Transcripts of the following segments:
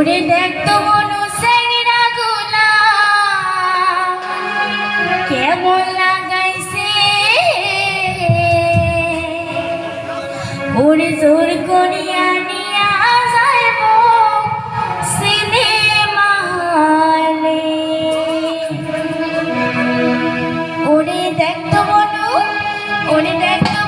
ওরে দেখ তো মনু সেংরা গুলা কেমন লাগাইছে? ওরে জোর করিয়া নিয়া যাইব সিনেমা হলে। ওরে দেখ তো মনু ওরে দেখ তো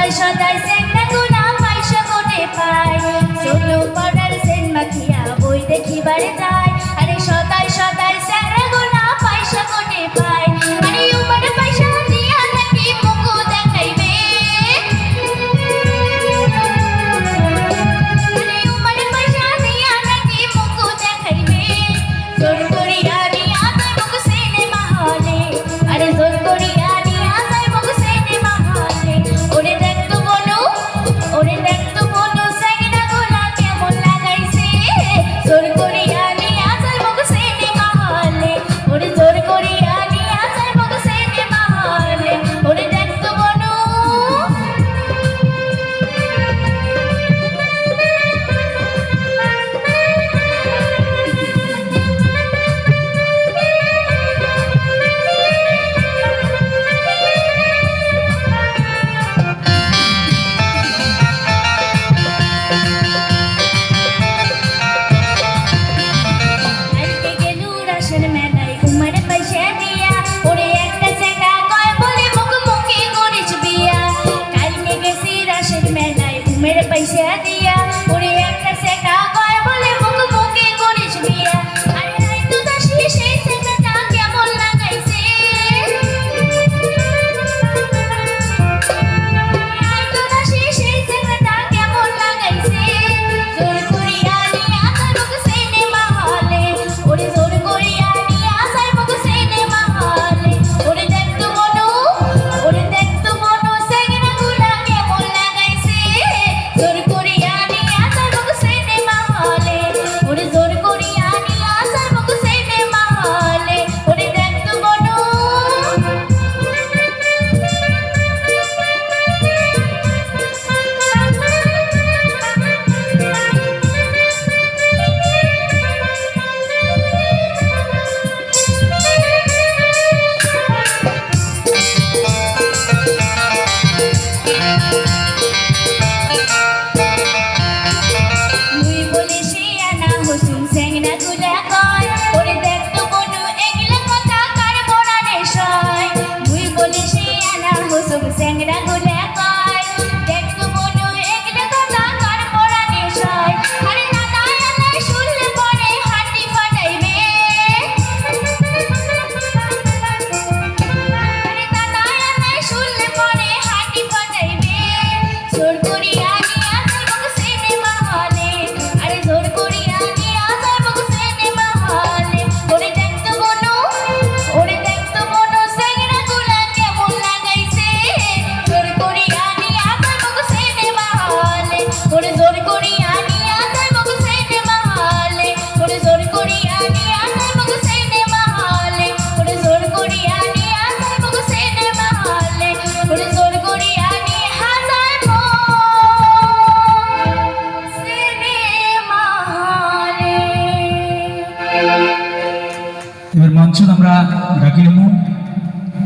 সদাই সদাই সেনটা গুনা পয়সা কোটে পায় সুনো পাউডার সেন মাখিয়া বই দেখিবার